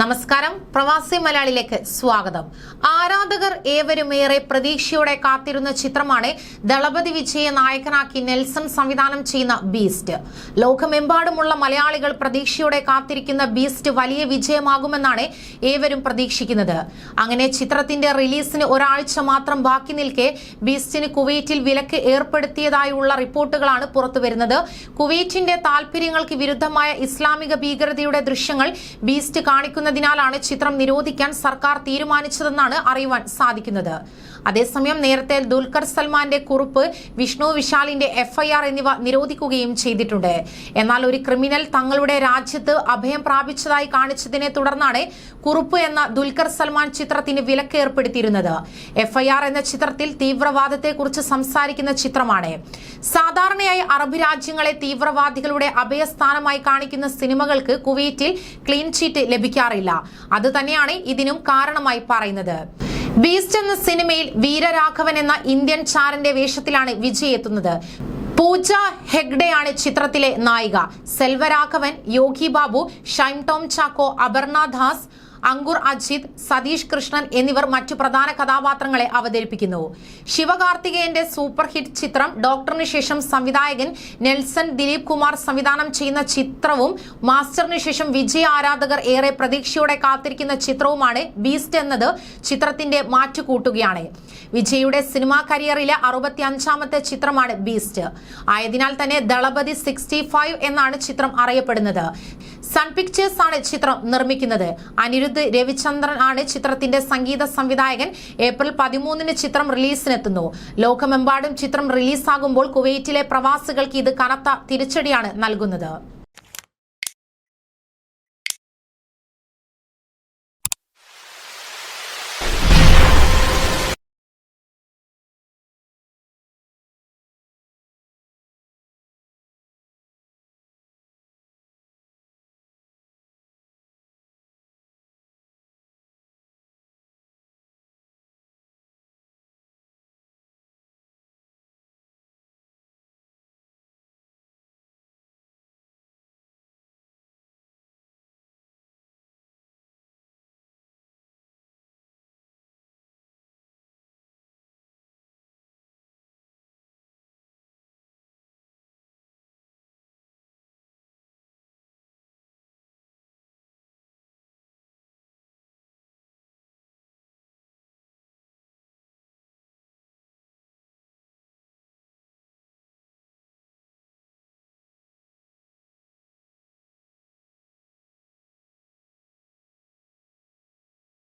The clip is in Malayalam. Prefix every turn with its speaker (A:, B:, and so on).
A: നമസ്കാരം. പ്രവാസി മലയാളിയിലേക്ക് സ്വാഗതം. ആരാധകർ ഏവരും ഏറെ പ്രതീക്ഷയോടെ കാത്തിരുന്ന ചിത്രമാണ് ദളപതി വിജയ നായകനാക്കി നെൽസൺ സംവിധാനം ചെയ്യുന്ന ബീസ്റ്റ്. ലോകമെമ്പാടുമുള്ള മലയാളികൾ പ്രതീക്ഷയോടെ കാത്തിരിക്കുന്ന ബീസ്റ്റ് വലിയ വിജയമാകുമെന്നാണ് ഏവരും പ്രതീക്ഷിക്കുന്നത്. അങ്ങനെ ചിത്രത്തിന്റെ റിലീസിന് ഒരാഴ്ച മാത്രം ബാക്കി നിൽക്കെ ബീസ്റ്റിന് കുവൈറ്റിൽ വിലക്ക് ഏർപ്പെടുത്തിയതായുള്ള റിപ്പോർട്ടുകളാണ് പുറത്തുവരുന്നത് കുവൈറ്റിന്റെ താൽപര്യങ്ങൾക്ക് വിരുദ്ധമായ ഇസ്ലാമിക ഭീകരതയുടെ ദൃശ്യങ്ങൾ ബീസ്റ്റ് കാണിക്കുന്നതിനാലാണ് ചിത്രം നിരോധിക്കാൻ സർക്കാർ തീരുമാനിച്ചതെന്നാണ് അറിയുവാൻ സാധിക്കുന്നത്. അതേസമയം നേരത്തെ ദുൽഖർ സൽമാന്റെ കുറിപ്പ് വിഷ്ണു വിശാലിന്റെ എഫ്ഐആർ എന്നിവ നിരോധിക്കുകയും ചെയ്തിട്ടുണ്ട്. എന്നാൽ ഒരു ക്രിമിനൽ തങ്ങളുടെ രാജ്യത്ത് അഭയം പ്രാപിച്ചതായി കാണിച്ചതിനെ തുടർന്നാണ് കുറിപ്പ് എന്ന ദുൽഖർ സൽമാൻ ചിത്രത്തിന് വിലക്ക് ഏർപ്പെടുത്തിയിരുന്നത്. എഫ്ഐആർ എന്ന ചിത്രത്തിൽ തീവ്രവാദത്തെക്കുറിച്ച് സംസാരിക്കുന്ന ചിത്രമാണ്. സാധാരണയായി അറബ് രാജ്യങ്ങളെ തീവ്രവാദികളുടെ അഭയസ്ഥാനമായി കാണിക്കുന്ന സിനിമകൾക്ക് കുവൈറ്റിൽ ക്ലീൻ ചീറ്റ് ലഭിക്കാറില്ല അത് തന്നെയാണ് ഇതിനും കാരണമായി പറയുന്നത്. ബീസ്റ്റ് എന്ന സിനിമയിൽ വീരരാഘവൻ എന്ന ഇന്ത്യൻ ചാരന്റെ വേഷത്തിലാണ് വിജയ് എത്തുന്നത്. പൂജ ഹെഗ്ഡെയാണ് ചിത്രത്തിലെ നായിക. സെൽവരാഘവൻ യോഗി ബാബു ഷൈം ടോം ചാക്കോ അപർണ ദാസ് അങ്കുർ അജിത് സതീഷ് കൃഷ്ണൻ എന്നിവർ മറ്റു പ്രധാന കഥാപാത്രങ്ങളെ അവതരിപ്പിക്കുന്നു. ശിവകാർത്തികേയന്റെ സൂപ്പർ ഹിറ്റ് ചിത്രം ഡോക്ടറിന് ശേഷം സംവിധായകൻ നെൽസൺ ദിലീപ് കുമാർ സംവിധാനം ചെയ്യുന്ന ചിത്രവും മാസ്റ്ററിന് ശേഷം വിജയ ആരാധകർ ഏറെ പ്രതീക്ഷയോടെ കാത്തിരിക്കുന്ന ചിത്രവുമാണ് ബീസ്റ്റ് എന്നത് ചിത്രത്തിന്റെ മാറ്റുകൂട്ടുകയാണ്. വിജയുടെ സിനിമാ കരിയറിലെ അറുപത്തി അഞ്ചാമത്തെ ചിത്രമാണ് ബീസ്റ്റ്. ആയതിനാൽ തന്നെ ദളപതി സിക്സ്റ്റി എന്നാണ് ചിത്രം അറിയപ്പെടുന്നത്. സൺ പിക്ചേഴ്സ് ആണ് ചിത്രം നിർമ്മിക്കുന്നത്. അനിരുദ്ധ് രവിചന്ദ്രൻ ആണ് ചിത്രത്തിന്റെ സംഗീത സംവിധായകൻ. ഏപ്രിൽ പതിമൂന്നിന് ചിത്രം റിലീസിനെത്തുന്നു. ലോകമെമ്പാടും ചിത്രം റിലീസാകുമ്പോൾ കുവൈറ്റിലെ പ്രവാസികൾക്ക് ഇത് കനത്ത തിരിച്ചടിയാണ് നൽകുന്നത്.